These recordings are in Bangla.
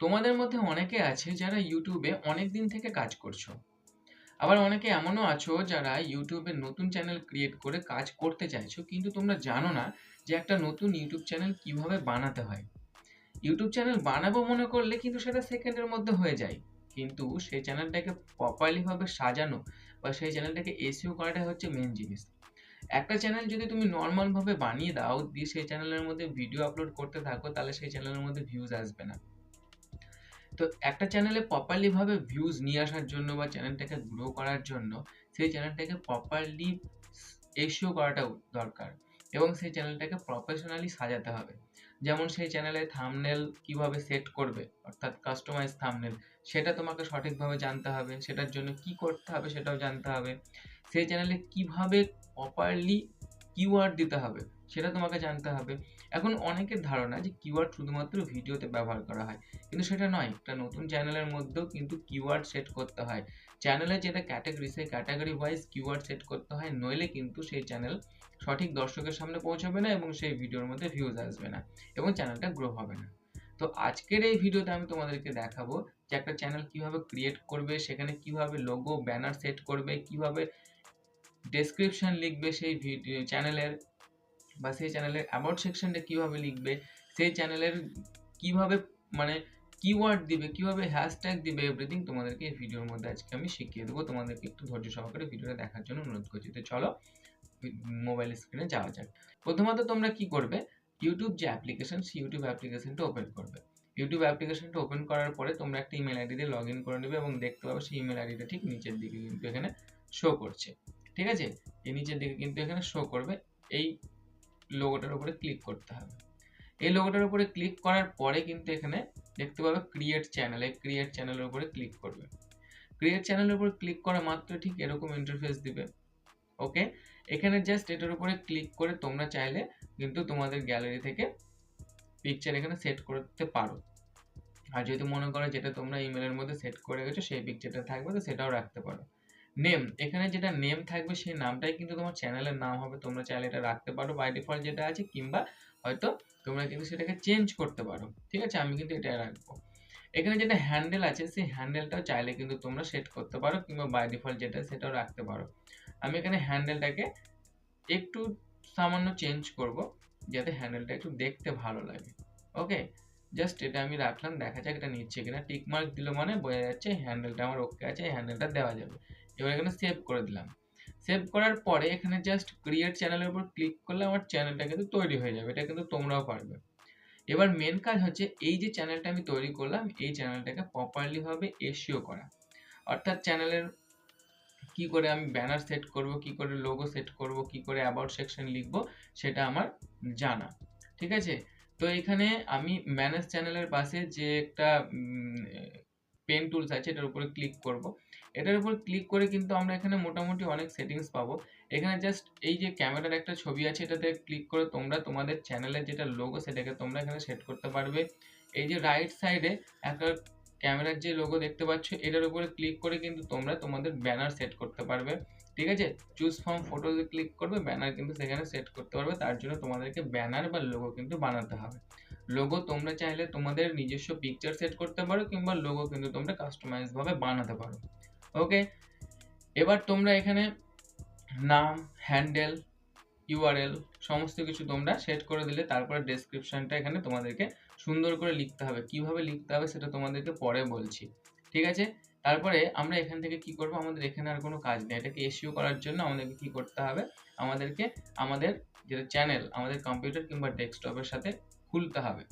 তোমাদের মধ্যে অনেকে আছে যারা ইউটিউবে অনেক দিন থেকে কাজ করছ। আবার অনেকে এমনও আছো যারা ইউটিউবে নতুন চ্যানেল ক্রিয়েট করে কাজ করতে চাইছো, কিন্তু তোমরা জানো না যে একটা নতুন ইউটিউব চ্যানেল কীভাবে বানাতে হয়। ইউটিউব চ্যানেল বানাবো মনে করলে কিন্তু সেটা সেকেন্ডের মধ্যে হয়ে যায়। কিন্তু সেই চ্যানেলটাকে প্রপারলি ভাবে সাজানো বা সেই চ্যানেলটাকে এসিও করাটাই হচ্ছে মেন জিনিস। একটা চ্যানেল যদি তুমি নর্মাল ভাবে বানিয়ে দাও, দিয়ে সেই চ্যানেলের মধ্যে ভিডিও আপলোড করতে থাকো, তাহলে সেই চ্যানেলের মধ্যে ভিউজ আসবে না। তো একটা চ্যানেলে প্রপারলি ভাবে ভিউজ নিয়ে আসার জন্য বা চ্যানেলটাকে গ্রো করার জন্য, সেই চ্যানেলটাকে প্রপারলি এসিও করাটা দরকার এবং সেই চ্যানেলটাকে প্রফেশনালি সাজাতে হবে। যেমন সেই চ্যানেলে থামনেল কীভাবে সেট করবে, অর্থাৎ কাস্টমাইজ থামনেল সেটা তোমাকে সঠিকভাবে জানতে হবে, সেটার জন্য কি করতে হবে সেটাও জানতে হবে। সেই চ্যানেলে কীভাবে প্রপারলি কিওয়ার্ড দিতে হবে সেটা তোমাকে জানতে হবে। এখন অনেকের ধারণা যে কিওয়ার্ড শুধুমাত্র ভিডিওতে ব্যবহার করা হয়। কিন্তু সেটা নয়, একটা নতুন চ্যানেলের মধ্যেও কিন্তু কিওয়ার্ড সেট করতে হয়। চ্যানেলে যেটা ক্যাটাগরি সেই ক্যাটাগরি ওয়াইজ কিওয়ার্ড সেট করতে হয়, নইলে কিন্তু সেই চ্যানেল সঠিক দর্শকের সামনে পৌঁছাবে না এবং সেই ভিডিওর মধ্যে ভিউজ আসবে না এবং চ্যানেলটা গ্রো হবে না। তো আজকের এই ভিডিওতে আমি তোমাদেরকে দেখাবো যে একটা চ্যানেল কীভাবে ক্রিয়েট করবে, সেখানে কীভাবে লোগো ব্যানার সেট করবে, কীভাবে ডেসক্রিপশন লিখবে সেই ভিডিও চ্যানেলের বা সেই চ্যানেলের অ্যাবাউট সেকশনটা কীভাবে লিখবে, সেই চ্যানেলের কীভাবে মানে কিওয়ার্ড দিবে, কীভাবে হ্যাশট্যাগ দিবে এভরিথিং তোমাদেরকে এই ভিডিওর মধ্যে আজকে আমি শিখিয়ে দেবো। তোমাদেরকে একটু ধৈর্য সহকারে ভিডিওটা দেখার জন্য অনুরোধ করছি। তো চলো মোবাইল স্ক্রিনে যাওয়া যাক। প্রথমত তোমরা কি করবে ইউটিউব যে অ্যাপ্লিকেশন সেই ইউটিউব অ্যাপ্লিকেশনটা ওপেন করবে। ইউটিউব অ্যাপ্লিকেশনটা ওপেন করার পরে তোমরা একটা ইমেল আইডি দিয়ে লগ ইন করে নেবে এবং দেখতে পাবে সেই ইমেল আইডিটা ঠিক নিচের দিকে কিন্তু এখানে শো করছে। ঠিক আছে? এই নিচের দিকে কিন্তু এখানে শো করবে। এই লোগোটার উপরে ক্লিক করতে হবে। এই লোগোটার উপরে ক্লিক করার পরে কিন্তু এখানে দেখতে পাবে ক্রিয়েট চ্যানেল এই ক্রিয়েট চ্যানেলের উপরে ক্লিক করবে। ক্রিয়েট চ্যানেলের উপর ক্লিক করা মাত্র ঠিক এরকম ইন্টারফেস দিবে। ওকে এখানে জাস্ট এটার উপরে ক্লিক করে তোমরা চাইলে কিন্তু তোমাদের গ্যালারি থেকে পিকচার এখানে সেট করতে পারো। আর যদি মনে করো যেটা তোমরা ইমেলের মধ্যে সেট করে গেছো সেই পিকচারটা থাকবে, তো সেটাও রাখতে পারো। নেম এখানে যেটা নেম থাকবে সেই নামটাই কিন্তু তোমার চ্যানেলের নাম হবে। তোমরা চাইলে এটা রাখতে পারো বাই ডিফল্ট যেটা আছে, কিংবা হয়তো তোমরা কিন্তু সেটাকে চেঞ্জ করতে পারো। ঠিক আছে? আমি কিন্তু এটা রাখব। এখানে যেটা হ্যান্ডেল আছে, সেই হ্যান্ডেলটাও চাইলে কিন্তু তোমরা সেট করতে পারো, কিংবা বাই ডিফল্ট যেটা, সেটাও রাখতে পারো। আমি এখানে হ্যান্ডেলটাকে একটু সামান্য চেঞ্জ করব, যাতে হ্যান্ডেলটা একটু দেখতে ভালো লাগে। ওকে জাস্ট এটা আমি রাখলাম, দেখা যাক এটা নিচ্ছে কিনা। টিক মার্ক দিল মানে বোঝা যাচ্ছে হ্যান্ডেলটা আমার ওকে আছে হ্যান্ডেলটা দেওয়া যাবে। এবার এখানে সেভ করে দিলাম। সেভ করার পরে এখানে জাস্ট ক্রিয়েট চ্যানেলের উপর ক্লিক করলে আমার চ্যানেলটা কিন্তু তৈরি হয়ে যাবে, এটা কিন্তু তোমরাও পারবে। এবার মেন কাজ হচ্ছে এই যে চ্যানেলটা আমি তৈরি করলাম, এই চ্যানেলটাকে প্রপারলি ভাবে এসিও করা। অর্থাৎ চ্যানেলের কি করে আমি ব্যানার সেট করব, কি করে লোগো সেট করব, কি করে অ্যাবাউট সেকশন লিখব, সেটা আমার জানা। ঠিক আছে? তো এখানে আমি ম্যানেজ চ্যানেলের পাশে যে একটা পেন টুলস আছে, এটার উপরে ক্লিক করব। এটার উপর ক্লিক করে কিন্তু আমরা এখানে মোটামুটি অনেক সেটিংস পাবো। এখানে জাস্ট এই যে ক্যামেরার একটা ছবি আছে, এটাতে ক্লিক করে তোমরা তোমাদের চ্যানেলের যেটা লোগো সেটাকে তোমরা এখানে সেট করতে পারবে। এই যে রাইট সাইডে একটা ক্যামেরার যে লোগো দেখতে পাচ্ছ, এটার উপরে ক্লিক করে কিন্তু তোমরা তোমাদের ব্যানার সেট করতে পারবে। ঠিক আছে? চুজ ফ্রম ফটোতে ক্লিক করবে ব্যানার কিন্তু সেখানে সেট করতে পারবে। তার জন্য তোমাদেরকে ব্যানার বা লোগো কিন্তু বানাতে হবে। লোগো তোমরা চাইলে তোমাদের নিজস্ব পিকচার সেট করতে পারো কিংবা লোগো কিন্তু তোমরা কাস্টমাইজ ভাবে বানাতে পারো। ওকে এবার তোমরা এখানে নাম হ্যান্ডেল ইউআরএল সমস্ত কিছু তোমরা সেট করে দিলে তারপরে ডেসক্রিপশনটা এখানে তোমাদেরকে সুন্দর করে লিখতে হবে। কীভাবে লিখতে হবে সেটা তোমাদেরকে পরে বলছি। ঠিক আছে? তারপরে আমরা এখান থেকে কি করব? আমাদের এখানে আর কোনো কাজ নেই। এটাকে এসিও করার জন্য আমাদেরকে কি করতে হবে? আমাদেরকে, আমাদের যেটা চ্যানেল আমাদের কম্পিউটার কিংবা ডেস্কটপের সাথে খুলতে হবে।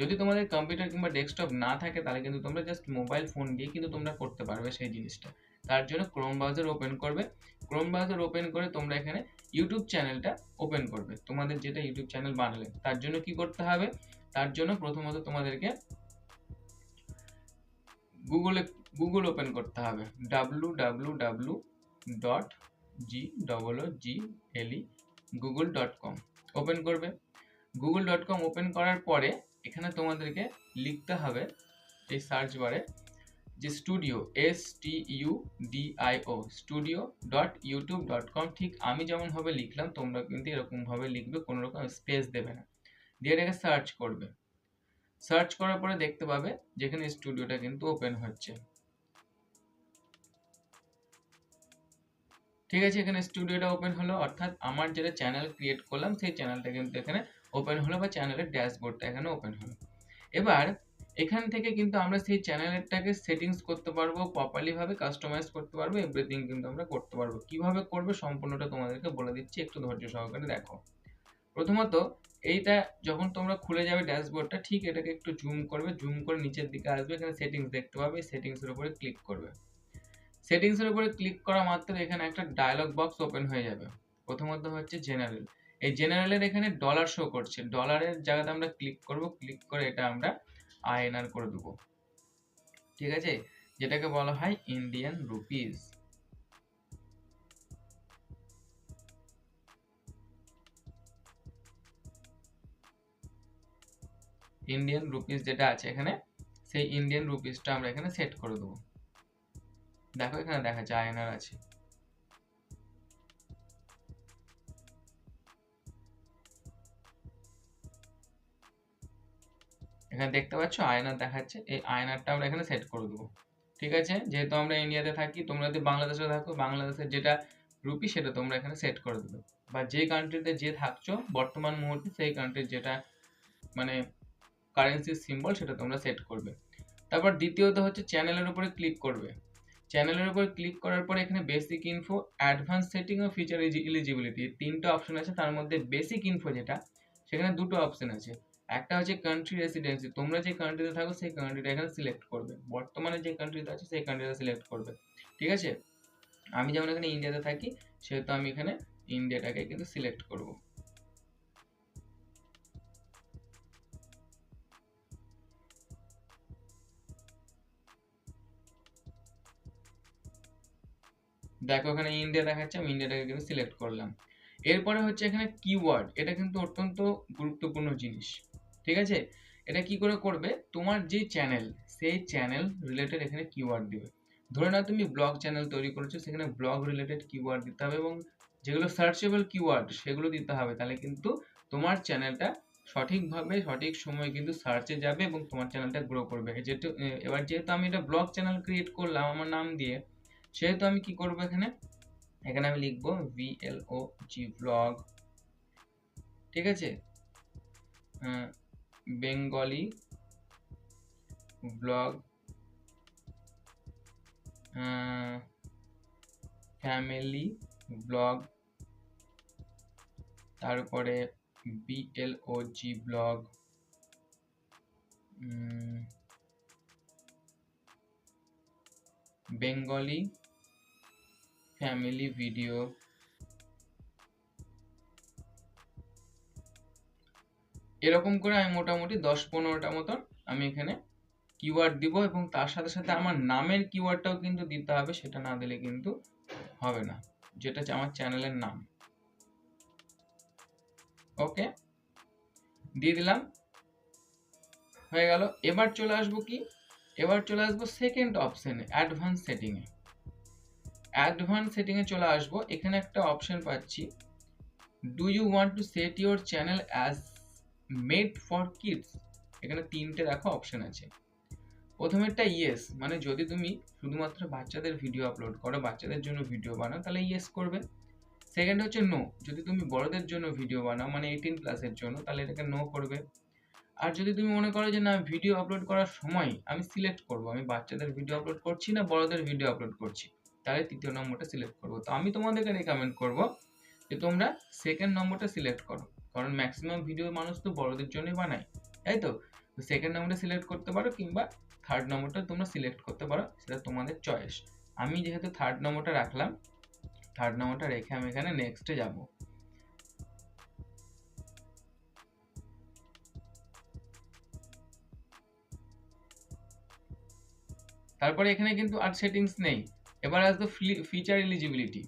যদি তোমাদের কম্পিউটার কিংবা ডেস্কটপ না থাকে, তাহলে কিন্তু তোমরা জাস্ট মোবাইল ফোন দিয়ে কিন্তু তোমরা করতে পারবে সেই জিনিসটা। তার জন্য ক্রোম ব্রাউজার ওপেন করবে। ক্রোম ব্রাউজার ওপেন করে তোমরা এখানে ইউটিউব চ্যানেলটা ওপেন করবে। তোমাদের যেটা ইউটিউব চ্যানেল বানালে, তার জন্য কি করতে হবে? তার জন্য প্রথমত তোমাদেরকে গুগলে গুগল ওপেন করতে হবে। W W W dot G double G L E Google dot com open করবে। গুগল ডট কম ওপেন করার পরে এখানে তোমাদেরকে লিখতে হবে এই সার্চ বারে যে studio S T U D I O studio dot YouTube dot com ঠিক আমি যেমনভাবে লিখলাম, তোমরা কিন্তু এরকমভাবে লিখবে, কোনো রকম স্পেস দেবে না। দিয়ে এটাকে সার্চ করবে। সার্চ করার পরে দেখতে পাবে যেখানে স্টুডিওটা কিন্তু ওপেন হচ্ছে। ঠিক আছে, এখানে স্টুডিওটা ওপেন হলো। অর্থাৎ আমার যেটা চ্যানেল ক্রিয়েট করলাম, সেই চ্যানেলটা কিন্তু এখানে ওপেন হলো বা চ্যানেলের ড্যাশবোর্ডটা এখানে ওপেন হলো। এবার এখান থেকে কিন্তু আমরা সেই চ্যানেলটাকে সেটিংস করতে পারব প্রপারলি ভাবে কাস্টমাইজ করতে পারব এভরিথিং কিন্তু আমরা করতে পারব। কীভাবে করবে সম্পূর্ণটা তোমাদেরকে বলে দিচ্ছি, একটু ধৈর্য সহকারে দেখো। প্রথমত এইটা যখন তোমরা খুলে যাবে ড্যাশবোর্ডটা ঠিক এটাকে একটু জুম করবে জুম করে নিচের দিকে আসবে, এখানে সেটিংস দেখতে পাবে সেটিংসের উপরে ক্লিক করবে। সেটিংসের উপরে ক্লিক করা মাত্র এখানে একটা ডায়লগ বক্স ওপেন হয়ে যাবে। প্রথমত হচ্ছে জেনারেল এই জেনারেলের এখানে ডলার শো করছে। ডলারের জায়গাতে আমরা ক্লিক করব ক্লিক করে এটা আমরা আইএনআর করে দেবো। ঠিক আছে? যেটাকে বলা হয় ইন্ডিয়ান রুপিস ইন্ডিয়ান রুপিস যেটা আছে এখানে, সেই ইন্ডিয়ান রুপিসটা আমরা এখানে সেট করে দেবো। দেখো এখানে দেখা যায় আয়নার আছে। এখানে দেখতে পাচ্ছ, আয়নার দেখাচ্ছে। এই আয়নারটা আমরা এখানে সেট করে দেবো। ঠিক আছে? যেহেতু আমরা ইন্ডিয়াতে থাকি, তোমরা যদি বাংলাদেশে থাকো, বাংলাদেশের যেটা রুপি, সেটা তোমরা এখানে সেট করে দেবে। বা যে কান্ট্রিতে যে থাকছো, বর্তমান মুহূর্তে সেই কান্ট্রির যেটা মানে কারেন্সির সিম্বল সেটা তোমরা সেট করবে। তারপর দ্বিতীয়ত হচ্ছে চ্যানেলের উপরে ক্লিক করবে। চ্যানেলের উপর ক্লিক করার পরে এখানে বেসিক ইনফো অ্যাডভান্স সেটিং ও ফিচার এলিজিবিলিটি তিনটা অপশন আছে। তার মধ্যে বেসিক ইনফো যেটা, সেখানে দুটো অপশন আছে। একটা হচ্ছে কান্ট্রি রেসিডেন্সি তোমরা যে কান্ট্রিতে থাকো সেই কান্ট্রিটা এখানে সিলেক্ট করবে। বর্তমানে যে কান্ট্রিতে আছে সেই কান্ট্রিটা সিলেক্ট করবে। ঠিক আছে? আমি যেমন এখানে ইন্ডিয়াতে থাকি, সেহেতু আমি এখানে ইন্ডিয়াটাকে কিন্তু সিলেক্ট করব। দেখো এখানে ইন্ডিয়া দেখাচ্ছে, আমি ইন্ডিয়াটাকে কিন্তু সিলেক্ট করলাম। এরপরে হচ্ছে এখানে কিওয়ার্ড এটা কিন্তু অত্যন্ত গুরুত্বপূর্ণ জিনিস। ঠিক আছে? এটা কি করে করবে? তোমার যে চ্যানেল সেই চ্যানেল রিলেটেড এখানে কিওয়ার্ড দিবে। ধরে নাও তুমি ব্লগ চ্যানেল তৈরি করেছ, সেখানে ব্লগ রিলেটেড কিওয়ার্ড দিতে হবে এবং যেগুলো সার্চেবল কিওয়ার্ড সেগুলো দিতে হবে। তাহলে কিন্তু তোমার চ্যানেলটা সঠিকভাবে, সঠিক সময় কিন্তু সার্চে যাবে এবং তোমার চ্যানেলটা গ্রো করবে। যেহেতু এবার যেহেতু আমি এটা ব্লগ চ্যানেল ক্রিয়েট করলাম আমার নাম দিয়ে, সেহেতু আমি কি করব এখানে? এখানে আমি লিখব ভিএলও জি ব্লগ ঠিক আছে? বেঙ্গলি ব্লগ ফ্যামিলি ব্লগ তারপরে BLO G blog Bengali family video. এরকম করে আমি মোটামুটি দশ পনেরোটা মতন আমি এখানে কিওয়ার্ড দিব এবং তার সাথে সাথে আমার নামের কিওয়ার্ডটাও কিন্তু দিতে হবে, সেটা না দিলে কিন্তু হবে না, যেটা আমার চ্যানেলের নাম। ওকে দিয়ে দিলাম। হয়ে গেল। এবার চলে আসব কি? এবার চলে আসব সেকেন্ড অপশানে অ্যাডভান্স সেটিংয়ে অ্যাডভান্স সেটিংয়ে চলে আসব। এখানে একটা অপশন পাচ্ছি। Do you want to set your channel as made for kids এখানে তিনটে দেখো অপশন আছে। প্রথমেরটা ইয়েস মানে যদি তুমি শুধুমাত্র বাচ্চাদের ভিডিও আপলোড করো, বাচ্চাদের জন্য ভিডিও বানাও, তাহলে ইয়েস করবে। সেকেন্ড হচ্ছে নো যদি তুমি বড়দের জন্য ভিডিও বানাও মানে এইটিন প্লাসের জন্য, তাহলে এটাকে নো করবে। আর যদি তুমি মনে করো যে না ভিডিও আপলোড করার সময় আমি সিলেক্ট করব, আমি বাচ্চাদের ভিডিও আপলোড করছি না, বড়দের ভিডিও আপলোড করছি, তাহলে তৃতীয় নম্বরটা সিলেক্ট করব। তো আমি তোমাদেরকে রেকমেন্ড করব যে তোমরা সেকেন্ড নম্বরটা সিলেক্ট করো। কারণ ম্যাক্সিমাম ভিডিও মানুষ তো বড়দের জন্যই বানায়, তাই তো? সেকেন্ড নম্বরটা সিলেক্ট করতে পারো কিংবা থার্ড নম্বরটা তোমরা সিলেক্ট করতে পারো, সেটা তোমাদের চয়েস আমি যেহেতু থার্ড নম্বরটা রাখলাম থার্ড নম্বরটা রেখে আমি এখানে নেক্সটে যাব। তারপরে এখানে কিন্তু আর সেটিংস নেই। এবার আসবে ফিচার এলিজিবিলিটি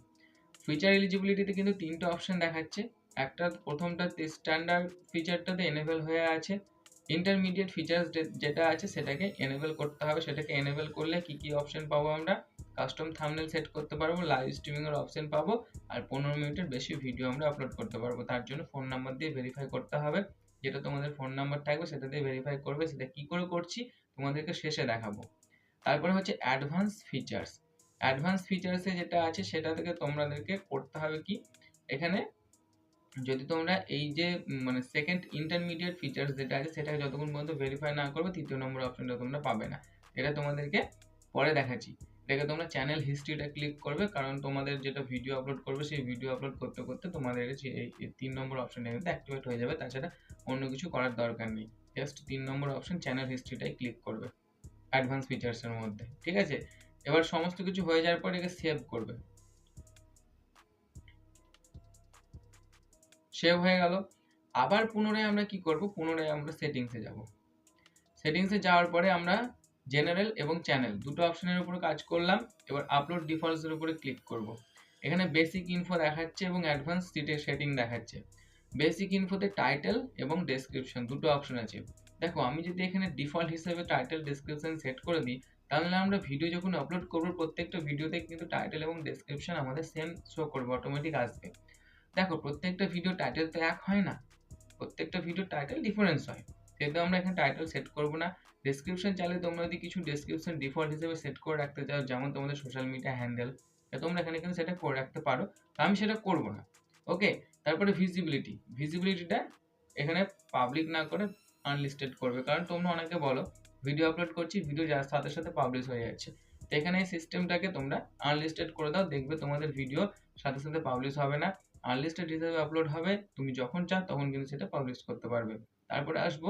ফিচার এলিজিবিলিটিতে কিন্তু তিনটে অপশন দেখাচ্ছে। একটা প্রথমটা স্ট্যান্ডার্ড ফিচারটাতে এনেবল হয়ে আছে। ইন্টারমিডিয়েট ফিচার্স যেটা আছে সেটাকে এনেবল করতে হবে। সেটাকে এনেবল করলে কি কি অপশন পাবো আমরা? কাস্টম থামনেল সেট করতে পারব লাইভ স্ট্রিমিং এর অপশন পাবো, আর পনেরো মিনিটের বেশি ভিডিও আমরা আপলোড করতে পারব। তার জন্য ফোন নাম্বার দিয়ে ভেরিফাই করতে হবে। যেটা তোমাদের ফোন নাম্বার থাকবে, সেটা দিয়ে ভেরিফাই করবে, সেটা কি করে করছি, তোমাদেরকে শেষে দেখাবো। তারপরে হচ্ছে অ্যাডভান্স ফিচার্স অ্যাডভান্স ফিচার্সে যেটা আছে, সেটা থেকে তোমাদেরকে করতে হবে কি? এখানে যদি তোমরা এই যে মানে সেকেন্ড ইন্টারমিডিয়েট ফিচার্স যেটা আছে, সেটাকে যতক্ষণ পর্যন্ত ভেরিফাই না করবে, তৃতীয় নম্বর অপশনটা তোমরা পাবে না। এটা তোমাদেরকে পরে দেখাচ্ছি। এটাকে তোমরা চ্যানেল হিস্ট্রিটা ক্লিক করবে, কারণ তোমাদের যেটা ভিডিও আপলোড করবে, সেই ভিডিও আপলোড করতে করতে তোমাদের এই তিন নম্বর অপশনটা কিন্তু অ্যাক্টিভেট হয়ে যাবে। তাছাড়া অন্য কিছু করার দরকার নেই। জাস্ট তিন নম্বর অপশন চ্যানেল হিস্ট্রিটাই ক্লিক করবে অ্যাডভান্স ফিচার্সের মধ্যে। ঠিক আছে? এবার সমস্ত কিছু হয়ে যাওয়ার পর একে সেভ করবে। সেভ হয়ে গেল। আবার পুনরায় আমরা কি করব? পুনরায় আমরা সেটিংসে যাব। সেটিংসে যাওয়ার পরে আমরা জেনারেল এবং চ্যানেল দুটো অপশনের উপরে কাজ করলাম। এবার আপলোড ডিফল্টসের উপরে ক্লিক করব। এখানে বেসিক ইনফো দেখাচ্ছে এবং অ্যাডভান্স সিটের সেটিং দেখাচ্ছে। বেসিক ইনফোতে টাইটেল এবং ডেসক্রিপশন দুটো অপশন আছে। দেখো, আমি যদি এখানে ডিফল্ট হিসেবে টাইটেল ডেসক্রিপশন সেট করে দিই, তাহলে আমরা ভিডিও যখন আপলোড করব, প্রত্যেকটা ভিডিওতে কিন্তু টাইটেল এবং ডেসক্রিপশন আমাদের সেম শো করবে অটোমেটিক আসবে। দেখো, প্রত্যেকটা ভিডিও টাইটেল তো এক হয় না। প্রত্যেকটা ভিডিও টাইটেল ডিফারেন্স হয়। সেহেতু আমরা এখানে টাইটেল সেট করব না ডেসক্রিপশন চাইলে তোমরা যদি কিছু ডেসক্রিপশন ডিফল্ট হিসেবে সেট করে রাখতে চাও, যেমন তোমাদের সোশ্যাল মিডিয়া হ্যান্ডেল তোমরা এখানে কিন্তু সেটা করে রাখতে পারো। আমি সেটা করব না। ওকে তারপরে ভিজিবিলিটি ভিজিবিলিটিটা এখানে পাবলিক না করে আনলিস্টেড করবে। কারণ তোমরা অনেকে বলো ভিডিও আপলোড করছি ভিডিও যার সাথে সাথে পাবলিশ হয়ে যাচ্ছে। তো এখানে এই সিস্টেমটাকে তোমরা আনলিস্টেড করে দাও, দেখবে তোমাদের ভিডিও সাথে সাথে পাবলিশ হবে না। আনলিস্টেড হিসেবে আপলোড হবে। তুমি যখন চাও তখন কিন্তু সেটা পাবলিশ করতে পারবে। তারপরে আসব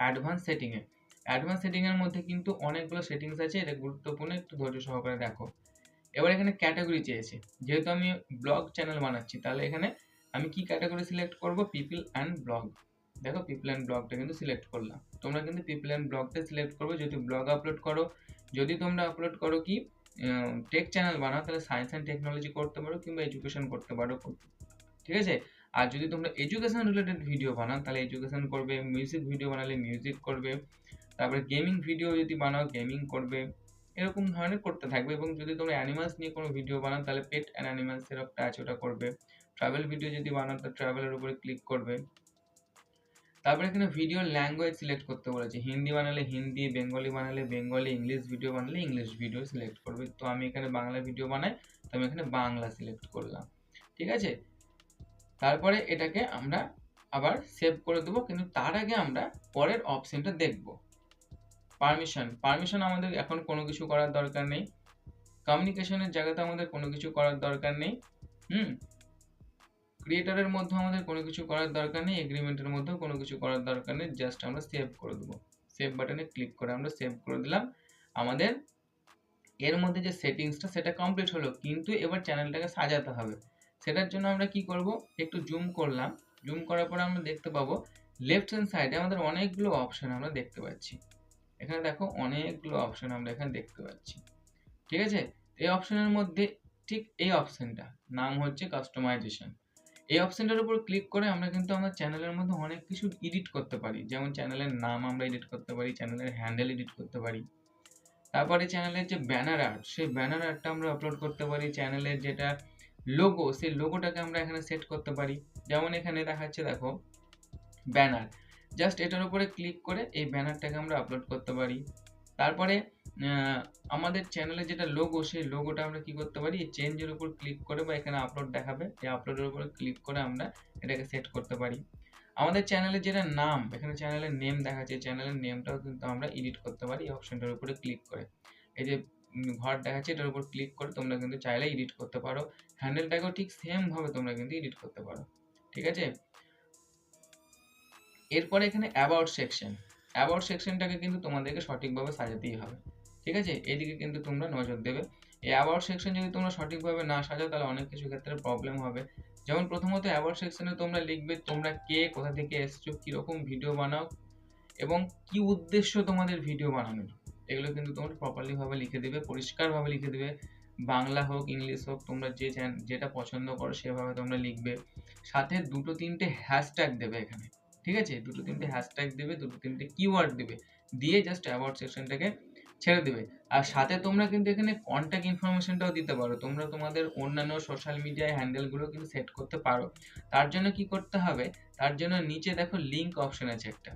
অ্যাডভান্স সেটিংয়ে অ্যাডভান্স সেটিংয়ের মধ্যে কিন্তু অনেকগুলো সেটিংস আছে, এটা গুরুত্বপূর্ণ, একটু ধৈর্য সহকারে দেখো। এবার এখানে ক্যাটাগরি চেয়েছে। যেহেতু আমি ব্লগ চ্যানেল বানাচ্ছি, তাহলে এখানে আমি কি ক্যাটাগরি সিলেক্ট করব? পিপল অ্যান্ড ব্লগ দেখো পিপল অ্যান্ড ব্লগটা কিন্তু সিলেক্ট করলাম। তোমরা কিন্তু পিপল অ্যান্ড ব্লগটা সিলেক্ট করবে। যদি ব্লগ আপলোড করো, যদি তোমরা আপলোড করো কি? টেক চ্যানেল বানাও, তাহলে সায়েন্স অ্যান্ড টেকনোলজি করতে পারো কিংবা এডুকেশন করতে পারো। ঠিক আছে? আর যদি তোমরা এডুকেশন রিলেটেড ভিডিও বানাও, তাহলে এডুকেশন করবে মিউজিক ভিডিও বানালে মিউজিক করবে, তারপরে গেমিং ভিডিও যদি বানাও গেমিং করবে, এরকম ধরনের করতে থাকবে। এবং যদি তোমরা অ্যানিমালস নিয়ে কোনো ভিডিও বানাও, তাহলে পেট অ্যান্ড অ্যানিমালসের একটা আছে, ওটা করবে। ট্রাভেল ভিডিও যদি বানাও, তো ট্রাভেলের উপরে ক্লিক করবে। তারপরে এখানে ভিডিও ল্যাঙ্গুয়েজ সিলেক্ট করতে বলেছে। হিন্দি বানালে হিন্দি, বেঙ্গলি বানালে বেঙ্গলি, ইংলিশ ভিডিও বানালে ইংলিশ ভিডিও সিলেক্ট করবে। তো আমি এখানে বাংলা ভিডিও বানাই, তো আমি এখানে বাংলা সিলেক্ট করলাম। ঠিক আছে? তারপরে এটাকে আমরা আবার সেভ করে দেবো, কিন্তু তার আগে আমরা পরের অপশনটা দেখব। পারমিশন পারমিশন আমাদের এখন কোনো কিছু করার দরকার নেই। কমিউনিকেশনের জায়গাতে আমাদের কোনো কিছু করার দরকার নেই। হুম? ক্রিয়েটারের মধ্যে আমাদের কোনো কিছু করার দরকার নেই এগ্রিমেন্টের মধ্যেও কোনো কিছু করার দরকার নেই জাস্ট আমরা সেভ করে দেবো। সেভ বাটনে ক্লিক করে আমরা সেভ করে দিলাম। আমাদের এর মধ্যে যে সেটিংসটা সেটা কমপ্লিট হলো, কিন্তু এবার চ্যানেলটাকে সাজাতে হবে। সেটার জন্য আমরা কি করব? একটু জুম করলাম। জুম করার পরে আমরা দেখতে পাবো লেফট হ্যান্ড সাইডে আমাদের অনেকগুলো অপশন আমরা দেখতে পাচ্ছি। এখানে দেখো অনেকগুলো অপশন আমরা এখানে দেখতে পাচ্ছি। ঠিক আছে? এই অপশনের মধ্যে ঠিক এই অপশনটা নাম হচ্ছে কাস্টমাইজেশন এই অপশনটার উপর ক্লিক করে আমরা কিন্তু আমাদের চ্যানেলের মধ্যে অনেক কিছু এডিট করতে পারি। যেমন চ্যানেলের নাম আমরা এডিট করতে পারি চ্যানেলের হ্যান্ডেল এডিট করতে পারি। তারপরে চ্যানেলের যে ব্যানার আর্ট সেই ব্যানার আর্টটা আমরা আপলোড করতে পারি। চ্যানেলের যেটা লোগো সেই লোগোটাকে আমরা এখানে সেট করতে পারি। যেমন এখানে দেখাচ্ছে, দেখো ব্যানার জাস্ট এটার উপরে ক্লিক করে এই ব্যানারটাকে আমরা আপলোড করতে পারি। তারপরে আমাদের চ্যানেলে যেটা লোগো সেই লোগোটা আমরা কি করতে পারি? চেঞ্জের উপর ক্লিক করে বা এখানে আপলোড দেখাবে। এই আপলোডের উপরে ক্লিক করে আমরা এটাকে সেট করতে পারি। আমাদের চ্যানেলের যেটা নাম, এখানে চ্যানেলের নেম দেখাচ্ছে চ্যানেলের নেমটাও কিন্তু আমরা এডিট করতে পারি এই অপশনটার উপরে ক্লিক করে। এই যে ঘর দেখাচ্ছে, এটার উপর ক্লিক করে তোমরা কিন্তু চাইলে এডিট করতে পারো। হ্যান্ডেলটাকেও ঠিক সেম ভাবে তোমরা কিন্তু এডিট করতে পারো। ঠিক আছে? এরপরে এখানে অ্যাবাউট সেকশন অ্যাবাউট সেকশনটাকে কিন্তু তোমাদেরকে সঠিকভাবে সাজাতেই হবে। ঠিক আছে? এদিকে কিন্তু তোমরা নজর দেবে। এই অ্যাবাউট সেকশন যদি তোমরা সঠিকভাবে না সাজাও, তাহলে অনেক কিছু ক্ষেত্রে প্রবলেম হবে। যেমন প্রথমত অ্যাবাউট সেকশনে তোমরা লিখবে তোমরা কে, কোথা থেকে এসছো, কীরকম ভিডিও বানাও এবং কি উদ্দেশ্য তোমাদের ভিডিও বানানোর। এগুলো কিন্তু তোমরা প্রপারলিভাবে লিখে দেবে পরিষ্কারভাবে লিখে দেবে। বাংলা হোক, ইংলিশ হোক, তোমরা যে চ্যান যেটা পছন্দ করো, সেভাবে তোমরা লিখবে। সাথে দুটো তিনটে হ্যাশট্যাগ দেবে এখানে। ঠিক আছে? দুটো তিনটে হ্যাশট্যাগ দেবে, দুটো তিনটে কিওয়ার্ড দেবে, দিয়ে জাস্ট অ্যাবাউট সেকশনটাকে ছেড়ে দিবে। আর সাথে তোমরা কিন্তু এখানে কন্ট্যাক্ট ইনফরমেশনটাও দিতে পারো। তোমরা তোমাদের অন্যান্য সোশ্যাল মিডিয়া হ্যান্ডেলগুলো কিন্তু সেট করতে পারো। তার জন্য কি করতে হবে? তার জন্য নিচে দেখো লিঙ্ক অপশন আছে একটা।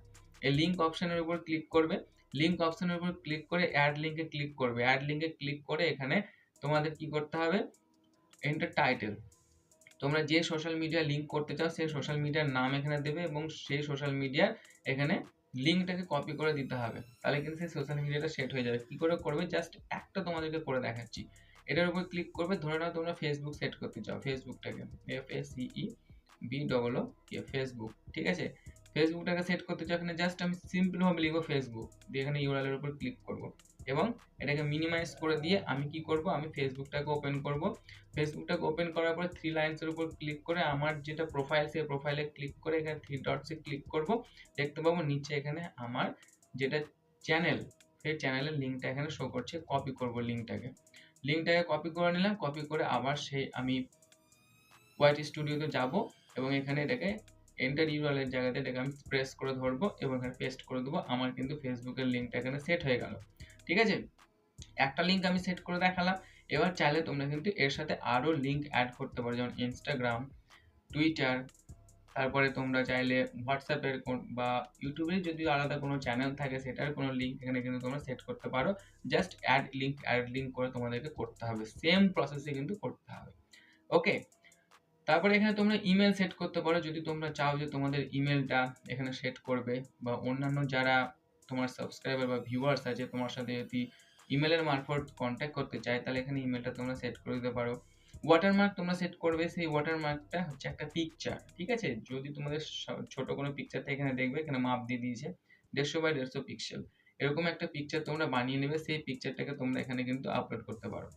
এই লিঙ্ক অপশনের উপর ক্লিক করবে। লিঙ্ক অপশনের উপর ক্লিক করে অ্যাড লিঙ্কে ক্লিক করবে। অ্যাড লিঙ্কে ক্লিক করে এখানে তোমাদের কি করতে হবে? এন্টার টাইটেল তোমরা যে সোশ্যাল মিডিয়া লিঙ্ক করতে চাও, সেই সোশ্যাল মিডিয়ার নাম এখানে দেবে এবং সেই সোশ্যাল মিডিয়ার এখানে লিঙ্কটাকে কপি করে দিতে হবে। তাহলে কিন্তু সেই সোশ্যাল মিডিয়াটা সেট হয়ে যাবে। কী করে করবে? জাস্ট একটা তোমাদেরকে করে দেখাচ্ছি। এটার উপর ক্লিক করবে, ধরে নাও তোমরা ফেসবুক সেট করতে চাও ফেসবুকটাকে F S C E B double O Facebook ঠিক আছে? ফেসবুকটাকে সেট করতে চাও এখানে জাস্ট আমি সিম্পলভাবে লিখব ফেসবুক দিয়ে এখানে ইউআরএল এর উপর ক্লিক করব। এবং এটাকে মিনিমাইজ করে দিয়ে আমি কি করব? আমি ফেসবুকটাকে ওপেন করব। ফেসবুকটাকে ওপেন করার পরে থ্রি লাইন্সের উপর ক্লিক করে আমার যেটা প্রোফাইল সেই প্রোফাইলে ক্লিক করে এখানে থ্রি ডটসে ক্লিক করব। দেখতে পাবো নিচে এখানে আমার যেটা চ্যানেল সেই চ্যানেলের লিঙ্কটা এখানে শো করছে কপি করব লিঙ্কটাকে লিঙ্কটাকে কপি করে নিলাম কপি করে আবার সেই আমি হোয়াইট স্টুডিওতে যাব এবং এখানে এটাকে এন্টার ইউআরএল জায়গাতে এটাকে আমি প্রেস করে ধরবো এবং এখানে পেস্ট করে দেবো। আমার কিন্তু ফেসবুকের লিঙ্কটা এখানে সেট হয়ে গেল। ঠিক আছে? একটা লিঙ্ক আমি সেট করে দেখালাম। এবার চাইলে তোমরা কিন্তু এর সাথে আরও লিঙ্ক অ্যাড করতে পারো, যেমন ইনস্টাগ্রাম টুইটার তারপরে তোমরা চাইলে হোয়াটসঅ্যাপের বা ইউটিউবের যদি আলাদা কোনো চ্যানেল থাকে, সেটার কোনো লিঙ্ক এখানে কিন্তু তোমরা সেট করতে পারো। Just add link add link করে তোমাদেরকে করতে হবে। সেম প্রসেসে কিন্তু করতে হবে। ওকে তারপরে এখানে তোমরা ইমেল সেট করতে পারো। যদি তোমরা চাও যে তোমাদের ইমেলটা এখানে সেট করবে বা অন্যান্য যারা তোমার সাবস্ক্রাইবার বা ভিউয়ার্স আছে, তোমার সাথে যদি ইমেলের মারফত কন্ট্যাক্ট করতে চায়, তাহলে এখানে ইমেলটা তোমরা সেট করে দিতে পারো। ওয়াটারমার্ক তোমরা সেট করবে, সেই ওয়াটারমার্কটা হচ্ছে একটা পিকচার ঠিক আছে? যদি তোমাদের ছোট কোনো পিকচারটা এখানে দেখবে, এখানে মাপ দিয়ে দিয়েছে, দেড়শো বাই দেড়শো পিক্সেল এরকম একটা পিকচার তোমরা বানিয়ে নেবে, সেই পিকচারটাকে তোমরা এখানে কিন্তু আপলোড করতে পারো।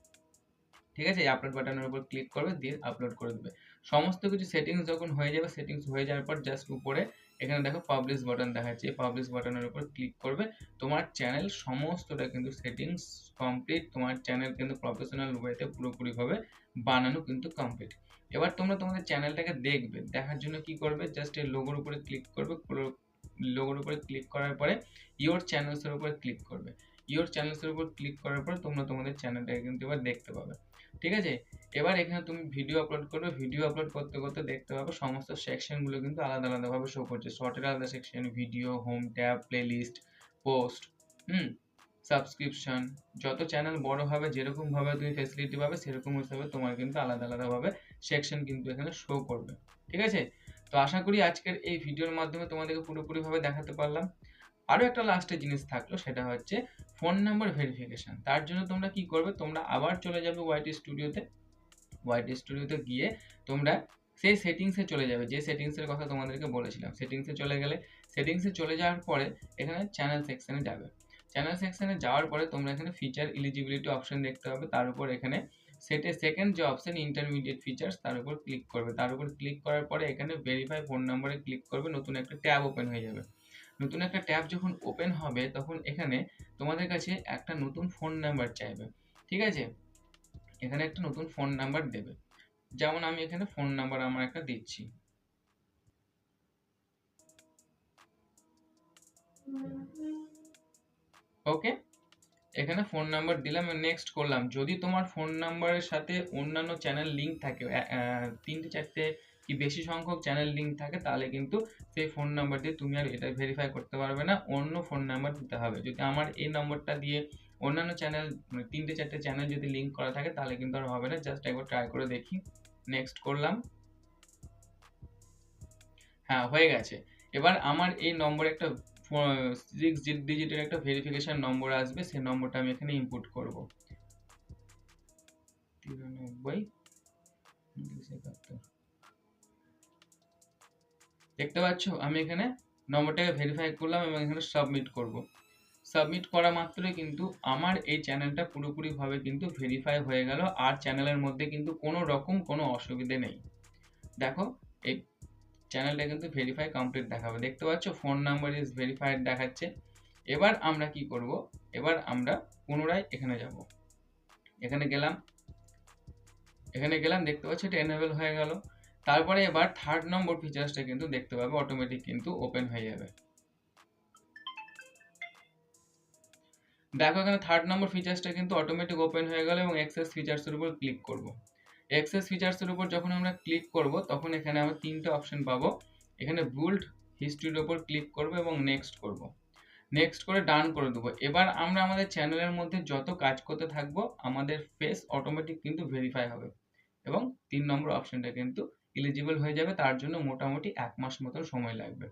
ঠিক আছে? আপলোড বাটনের উপর ক্লিক করবে, দিয়ে আপলোড করে দেবে। সমস্ত কিছু সেটিংস যখন হয়ে যাবে সেটিংস হয়ে যাওয়ার পর জাস্ট উপরে এখানে দেখো পাবলিশ বাটন দেখাচ্ছে। পাবলিশ বাটনের উপর ক্লিক করবে। তোমার চ্যানেল সমস্তটা কিন্তু সেটিংস কমপ্লিট তোমার চ্যানেল কিন্তু প্রফেশনাল ওয়েতে পুরোপুরিভাবে বানানো কিন্তু কমপ্লিট এবার তোমরা তোমাদের চ্যানেলটাকে দেখবে। দেখার জন্য কি করবে? জাস্ট এই লোগোর উপরে ক্লিক করবে। লোগোর উপরে ক্লিক করার পরে ইওর চ্যানেলসের উপরে ক্লিক করবে। ইওর চ্যানেলসের উপর ক্লিক করার পর তোমরা তোমাদের চ্যানেলটাকে কিন্তু এবার দেখতে পাবে। ঠিক আছে? এবার এখানে তুমি ভিডিও আপলোড করবে। ভিডিও আপলোড করতে করতে দেখতে পাবে সমস্ত সেকশনগুলো কিন্তু আলাদা আলাদাভাবে শো করছে। শর্টের আলাদা section video home tab playlist post hmm? Subscription যত চ্যানেল বড় হবে যেরকমভাবে তুমি ফেসিলিটি পাবে, সেরকম হিসাবে তোমার কিন্তু আলাদা আলাদাভাবে সেকশন কিন্তু এখানে শো করবে। ঠিক আছে? তো আশা করি আজকের এই ভিডিওর মাধ্যমে তোমাদেরকে পুরোপুরিভাবে দেখাতে পারলাম। আরও একটা লাস্টের জিনিস থাকল, সেটা হচ্ছে ফোন নাম্বার ভেরিফিকেশান তার জন্য তোমরা কি করবে? তোমরা আবার চলে যাবে ওয়াইট স্টুডিওতে ওয়াইট স্টুডিওতে গিয়ে তোমরা সেই সেটিংসে চলে যাবে। যে সেটিংসের কথা তোমাদেরকে বলেছিলাম সেটিংসে চলে গেলে সেটিংসে চলে যাওয়ার পরে এখানে চ্যানেল সেকশানে যাবে। চ্যানেল সেকশানে যাওয়ার পরে তোমরা এখানে ফিচার এলিজিবিলিটি অপশন দেখতে পাবে। তার উপর এখানে সেটে সেকেন্ড যে অপশন ইন্টারমিডিয়েট ফিচার্স তার উপর ক্লিক করবে। তার উপর ক্লিক করার পরে এখানে ভেরিফাই ফোন নাম্বারে ক্লিক করবে। নতুন একটা ট্যাব ওপেন হয়ে যাবে। নতুন একটা ট্যাব যখন ওপেন হবে, তখন এখানে তোমাদের কাছে একটা নতুন ফোন নাম্বার চাইবে। ঠিক আছে? এখানে একটা নতুন ফোন নাম্বার দেবে। যেমন আমি এখানে ফোন নাম্বার আমার একটা দিচ্ছি। ওকে? এখানে ফোন নাম্বার দিলাম নেক্সট করলাম। যদি তোমার ফোন নাম্বারের সাথে অন্যান্য চ্যানেল লিঙ্ক থাকে তিনটে, চারটে কি বেশি সংখ্যক চ্যানেল লিঙ্ক থাকে তাহলে কিন্তু সেই ফোন নাম্বার দিয়ে তুমি আর এটা ভেরিফাই করতে পারবে না, অন্য ফোন নাম্বার দিতে হবে। যদি আমার এই নম্বরটা দিয়ে অন্যান্য চ্যানেল তিনটে চারটে চ্যানেল যদি লিঙ্ক করা থাকে তাহলে কিন্তু আর হবে না জাস্ট একবার ট্রাই করে দেখি। নেক্সট করলাম। হ্যাঁ হয়ে গেছে। এবার আমার এই নম্বরে একটা সিক্স ডিজিটের একটা ভেরিফিকেশন নম্বর আসবে, সেই নম্বরটা আমি এখানে ইনপুট করব। তিরানব্বই একাত্তর। দেখতে পাচ্ছ? আমি এখানে নম্বরটাকে ভেরিফাই করলাম এবং এখানে সাবমিট করব। সাবমিট করা মাত্রই কিন্তু আমার এই চ্যানেলটা পুরোপুরিভাবে কিন্তু ভেরিফাই হয়ে গেল। আর চ্যানেলের মধ্যে কিন্তু কোনো রকম কোনো অসুবিধে নেই। দেখো, এই চ্যানেলটা কিন্তু ভেরিফাই কমপ্লিট দেখাবে। দেখতে পাচ্ছ? ফোন নাম্বার ইজ ভেরিফাইড দেখাচ্ছে। এবার আমরা কি করব? এবার আমরা পুনরায় এখানে যাব। এখানে গেলাম। এখানে গেলাম, দেখতে পাচ্ছ? এটা এনেবল হয়ে গেল। তারপরে এবার থার্ড নম্বর ফিচার্সটা কিন্তু দেখতে পাবে অটোমেটিক কিন্তু ওপেন হয়ে যাবে। দেখো এখানে থার্ড নম্বর ফিচার্সটা কিন্তু অটোমেটিক ওপেন হয়ে গেল এবং এক্সেস ফিচার্সের উপর ক্লিক করব। এক্সেস ফিচার্সের উপর যখন আমরা ক্লিক করব, তখন এখানে আমরা তিনটে অপশন পাবো। এখানে বুল্ড হিস্ট্রির উপর ক্লিক করব এবং নেক্সট করব। নেক্সট করে ডান করে দেবো। এবার আমরা আমাদের চ্যানেলের মধ্যে যত কাজ করতে থাকব, আমাদের ফেস অটোমেটিক কিন্তু ভেরিফাই হবে এবং তিন নম্বর অপশনটা কিন্তু এলিজিবল হয়ে যাবে, তার জন্য মোটামুটি এক মাস মতন সময় লাগবে।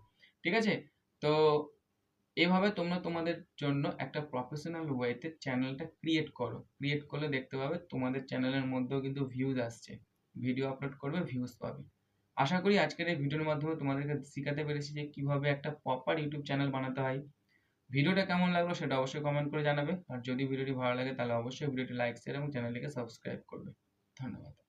ঠিক আছে? তো এভাবে তোমরা তোমাদের জন্য একটা প্রফেশনাল ওয়েতে চ্যানেলটা ক্রিয়েট করো। ক্রিয়েট করলে দেখতে পাবে তোমাদের চ্যানেলের মধ্যেও কিন্তু ভিউজ আসছে। ভিডিও আপলোড করবে ভিউজ পাবে। আশা করি আজকের এই ভিডিওর মাধ্যমে তোমাদেরকে শেখাতে পেরেছি যে কীভাবে একটা প্রপার ইউটিউব চ্যানেল বানাতে হয়। ভিডিওটা কেমন লাগল সেটা অবশ্যই কমেন্ট করে জানাবে। আর যদি ভিডিওটি ভালো লাগে তাহলে অবশ্যই ভিডিওটি লাইক শেয়ার এবং চ্যানেলটিকে সাবস্ক্রাইব করবে। ধন্যবাদ।